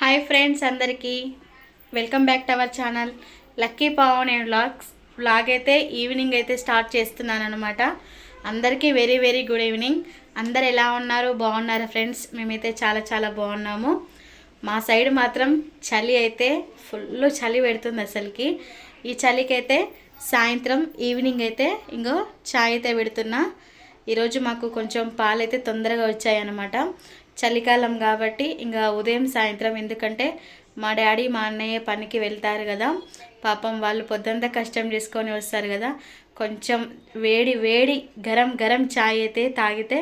Hi friends అందరికీ. Welcome back to our channel lucky Pavan and vlogs. Vlog అయితే evening అయితే start చేస్తున్నాను అనమాట అందరికీ వెరీ వెరీ గుడ్ ఈవినింగ్. అందరు ఎలా ఉన్నారు? బాగున్నారా ఫ్రెండ్స్? మేమైతే చాలా చాలా బాగున్నాము. మా సైడ్ మాత్రం చలి అయితే ఫుల్ చలి పెడుతుంది అసలుకి. ఈ చలికైతే సాయంత్రం ఈవినింగ్ అయితే ఇంకో ఛాయ్ అయితే పెడుతున్నా. ఈరోజు మాకు కొంచెం పాలు అయితే తొందరగా వచ్చాయన్నమాట. చలికాలం కాబట్టి ఇంకా ఉదయం సాయంత్రం ఎందుకంటే మా డాడీ మా అన్నయ్య పనికి వెళ్తారు కదా. పాపం వాళ్ళు పొద్దంతా కష్టం చేసుకొని వస్తారు కదా. కొంచెం వేడి వేడి గరం గరం చాయ్ అయితే తాగితే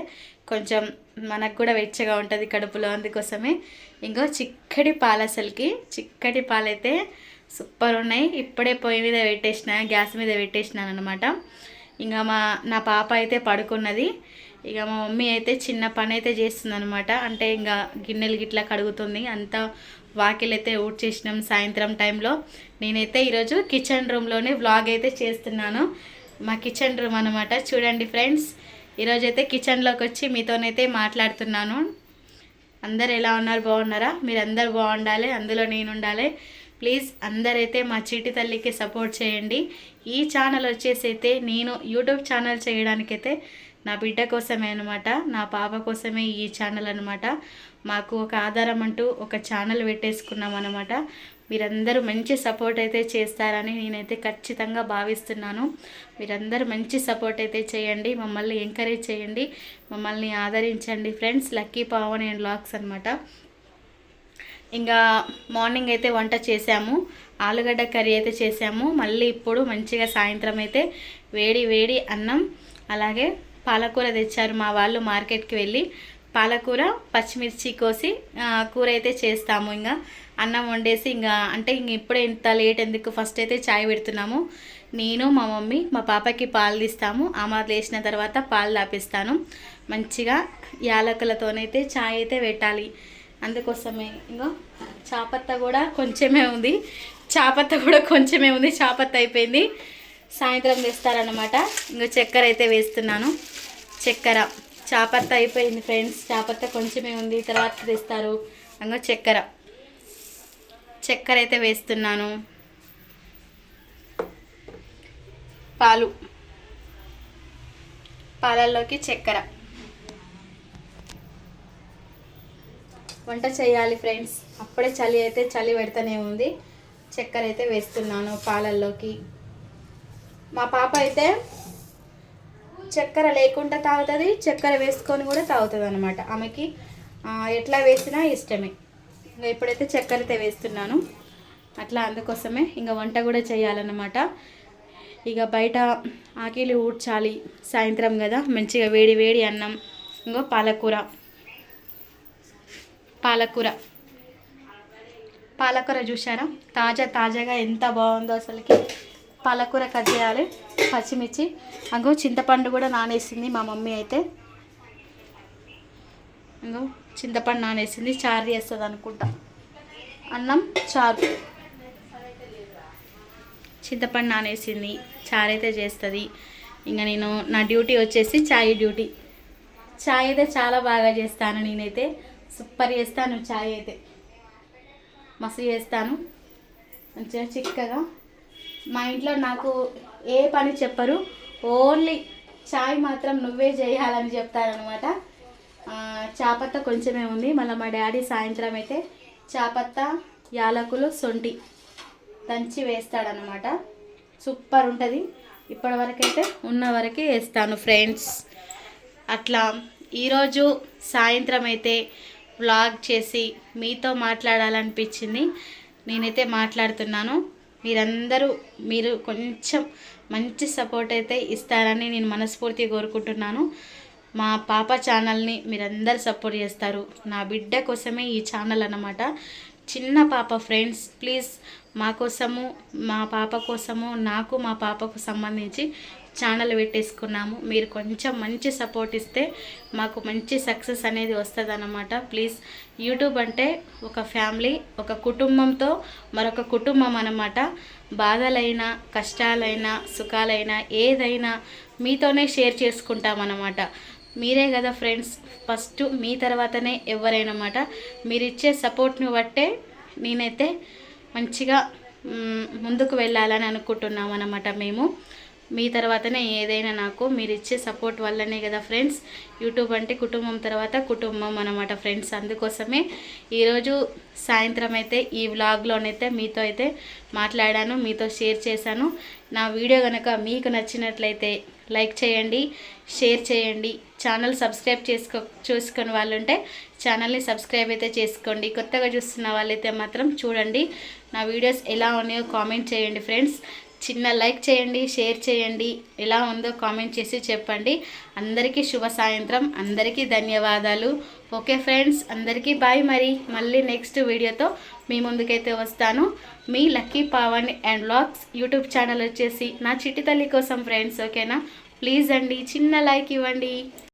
కొంచెం మనకు కూడా వెచ్చగా ఉంటుంది కడుపులో. అందుకోసమే ఇంకో చిక్కటి పాలు అసలుకి. చిక్కటి పాలైతే సూపర్ ఉన్నాయి. ఇప్పుడే పొయ్యి మీద పెట్టేసిన గ్యాస్ మీద పెట్టేసినాను అనమాట ఇంకా మా నా పాప అయితే పడుకున్నది. ఇక మా మమ్మీ అయితే చిన్న పని అయితే చేస్తుంది అనమాట అంటే ఇంకా గిన్నెలు గిట్లా కడుగుతుంది. అంతా వాకిలు అయితే ఊడ్ చేసినాం సాయంత్రం టైంలో. నేనైతే ఈరోజు కిచెన్ రూమ్లోనే వ్లాగ్ అయితే చేస్తున్నాను. మా కిచెన్ రూమ్ అనమాట చూడండి ఫ్రెండ్స్ ఈరోజు అయితే కిచెన్లోకి వచ్చి మీతోనైతే మాట్లాడుతున్నాను. అందరు ఎలా ఉన్నారు? బాగున్నారా? మీరు అందరు బాగుండాలి అందులో నేను ఉండాలి ప్లీజ్ అందరైతే మా చీటి తల్లికి సపోర్ట్ చేయండి. ఈ ఛానల్ వచ్చేసి అయితే నేను యూట్యూబ్ ఛానల్ చేయడానికైతే నా బిడ్డ కోసమే అనమాట నా పాప కోసమే ఈ ఛానల్ అనమాట మాకు ఒక ఆధారం అంటూ ఒక ఛానల్ పెట్టేసుకున్నాం అనమాట మీరందరూ మంచి సపోర్ట్ అయితే చేస్తారని నేనైతే ఖచ్చితంగా భావిస్తున్నాను. మీరందరూ మంచి సపోర్ట్ అయితే చేయండి. మమ్మల్ని ఎంకరేజ్ చేయండి. మమ్మల్ని ఆదరించండి friends lucky Pavan and vlogs అనమాట ఇంకా మార్నింగ్ అయితే వంట చేసాము ఆలుగడ్డ కర్రీ అయితే చేసాము మళ్ళీ ఇప్పుడు మంచిగా సాయంత్రం అయితే వేడి వేడి అన్నం అలాగే పాలకూర తెచ్చారు మా వాళ్ళు మార్కెట్కి వెళ్ళి. పాలకూర పచ్చిమిర్చి కోసి కూర అయితే చేస్తాము ఇంకా అన్నం వండేసి ఇంకా అంటే ఇంక ఇప్పుడే ఇంత లేట్ ఎందుకు? ఫస్ట్ అయితే చాయ్ పెడుతున్నాము. నేను మా మమ్మీ మా పాపకి పాలు తీస్తాము. ఆమె లేచిన తర్వాత పాలు తాపిస్తాను. మంచిగా యాలకులతోనైతే చాయ్ అయితే పెట్టాలి. అందుకోసమే ఇంకో చాపత్త కూడా కొంచెమే ఉంది. చాపత్త కూడా కొంచెమే ఉంది. చాపత్త అయిపోయింది. సాయంత్రం తెస్తారనమాట ఇంకా చక్కెర అయితే వేస్తున్నాను. చక్కెర. చాపత్త అయిపోయింది ఫ్రెండ్స్. చాపత్త కొంచెమే ఉంది తర్వాత తెస్తారు ఇంకా చక్కెర. చక్కెర అయితే వేస్తున్నాను. పాలు. పాలల్లోకి చక్కెర. వంట చేయాలి ఫ్రెండ్స్. అప్పుడే చలి అయితే చలి పెడతానే ఉంది. చక్కెర అయితే వేస్తున్నాను పాలల్లోకి. మా పాప అయితే చక్కెర లేకుండా తాగుతుంది చక్కెర వేసుకొని కూడా తాగుతుంది అనమాట ఆమెకి ఎట్లా వేసినా ఇష్టమే. ఇంకా ఇప్పుడైతే చక్కెరతో వేస్తున్నాను. అట్లా అందుకోసమే ఇంకా వంట కూడా చేయాలన్నమాట. ఇక బయట ఆకిలి ఊడ్చాలి సాయంత్రం కదా మంచిగా వేడి వేడి అన్నం ఇంకో పాలకూర. పాలకూర. పాలకూర చూసారా తాజా తాజాగా ఎంత బాగుందో అసలుకి. పాలకూర కట్ చేయాలి పచ్చిమిర్చి. అగో చింతపండు కూడా నానేసింది మా మమ్మీ అయితే. ఇంకో చింతపండు నానేసింది చారు చేస్తుంది అనుకుంటా. అన్నం చారు. చింతపండు నానేసింది చారు అయితే చేస్తుంది. ఇంకా నేను నా డ్యూటీ వచ్చేసి చాయ్ డ్యూటీ. చాయ్ అయితే చాలా బాగా చేస్తాను నేనైతే. సూపర్ చేస్తాను చాయ్ అయితే. మస్తు చేస్తాను. మంచిగా చిక్కగా. మా ఇంట్లో నాకు ఏ పని చెప్పరు. ఓన్లీ చాయ్ మాత్రం నువ్వే చేయాలని చెప్తారనమాట చాపత్త కొంచెమే ఉంది. మళ్ళీ మా డాడీ సాయంత్రం అయితే చాపత్త యాలకులు సొంటి దంచి వేస్తాడనమాట సూపర్ ఉంటుంది. ఇప్పటి వరకైతే ఉన్న వరకే వేస్తాను ఫ్రెండ్స్. అట్లా ఈరోజు సాయంత్రం అయితే వ్లాగ్ చేసి మీతో మాట్లాడాలనిపించింది. నేనైతే మాట్లాడుతున్నాను. మీరందరూ మీరు కొంచెం మంచి సపోర్ట్ అయితే ఇస్తారని నేను మనస్ఫూర్తిగా కోరుకుంటున్నాను. మా పాప ఛానల్ని మీరందరు సపోర్ట్ చేస్తారు. నా బిడ్డ కోసమే ఈ ఛానల్ అన్నమాట. చిన్న పాప ఫ్రెండ్స్ ప్లీజ్ మా కోసము మా పాప కోసము నాకు మా పాపకు సంబంధించి ఛానల్ పెట్టేసుకున్నాము. మీరు కొంచెం మంచి సపోర్ట్ ఇస్తే మాకు మంచి సక్సెస్ అనేది వస్తుంది అన్నమాట ప్లీజ్ యూట్యూబ్ అంటే ఒక ఫ్యామిలీ ఒక కుటుంబంతో మరొక కుటుంబం అన్నమాట. బాధలైనా కష్టాలైనా సుఖాలైనా ఏదైనా మీతోనే షేర్ చేసుకుంటామన్నమాట. మీరే కదా ఫ్రెండ్స్ ఫస్ట్ మీ తర్వాతనే ఎవరైనమాట. మీరు ఇచ్చే సపోర్ట్ని బట్టే నేనైతే మంచిగా ముందుకు వెళ్ళాలని అనుకుంటున్నాం అన్నమాట మేము. మీ తర్వాతనే ఏదైనా నాకు మీరు ఇచ్చే సపోర్ట్ వల్లనే కదా ఫ్రెండ్స్. యూట్యూబ్ అంటే కుటుంబం తర్వాత కుటుంబం అనమాట ఫ్రెండ్స్. అందుకోసమే ఈరోజు సాయంత్రం అయితే ఈ వ్లాగ్లోనైతే మీతో అయితే మాట్లాడాను మీతో షేర్ చేశాను. నా వీడియో కనుక మీకు నచ్చినట్లయితే లైక్ చేయండి షేర్ చేయండి. ఛానల్ సబ్స్క్రైబ్ చేసుకో చూసుకుని వాళ్ళు ఉంటే ఛానల్ని సబ్స్క్రైబ్ అయితే చేసుకోండి. కొత్తగా చూస్తున్న వాళ్ళైతే మాత్రం చూడండి. నా వీడియోస్ ఎలా ఉన్నాయో కామెంట్ చేయండి ఫ్రెండ్స్. చిన్న లైక్ చేయండి షేర్ చేయండి. ఎలా ఉందో కామెంట్ చేసి చెప్పండి. అందరికీ శుభ సాయంత్రం. అందరికీ ధన్యవాదాలు. ఓకే ఫ్రెండ్స్ అందరికీ బాయ్ మరి. మళ్ళీ నెక్స్ట్ వీడియోతో మీ ముందుకైతే వస్తాను. మీ lucky Pavan and vlogs YouTube channel వచ్చేసి నా చిట్టి తల్లి కోసం ఫ్రెండ్స్ ఓకేనా? ప్లీజ్ అండి చిన్న లైక్ ఇవ్వండి.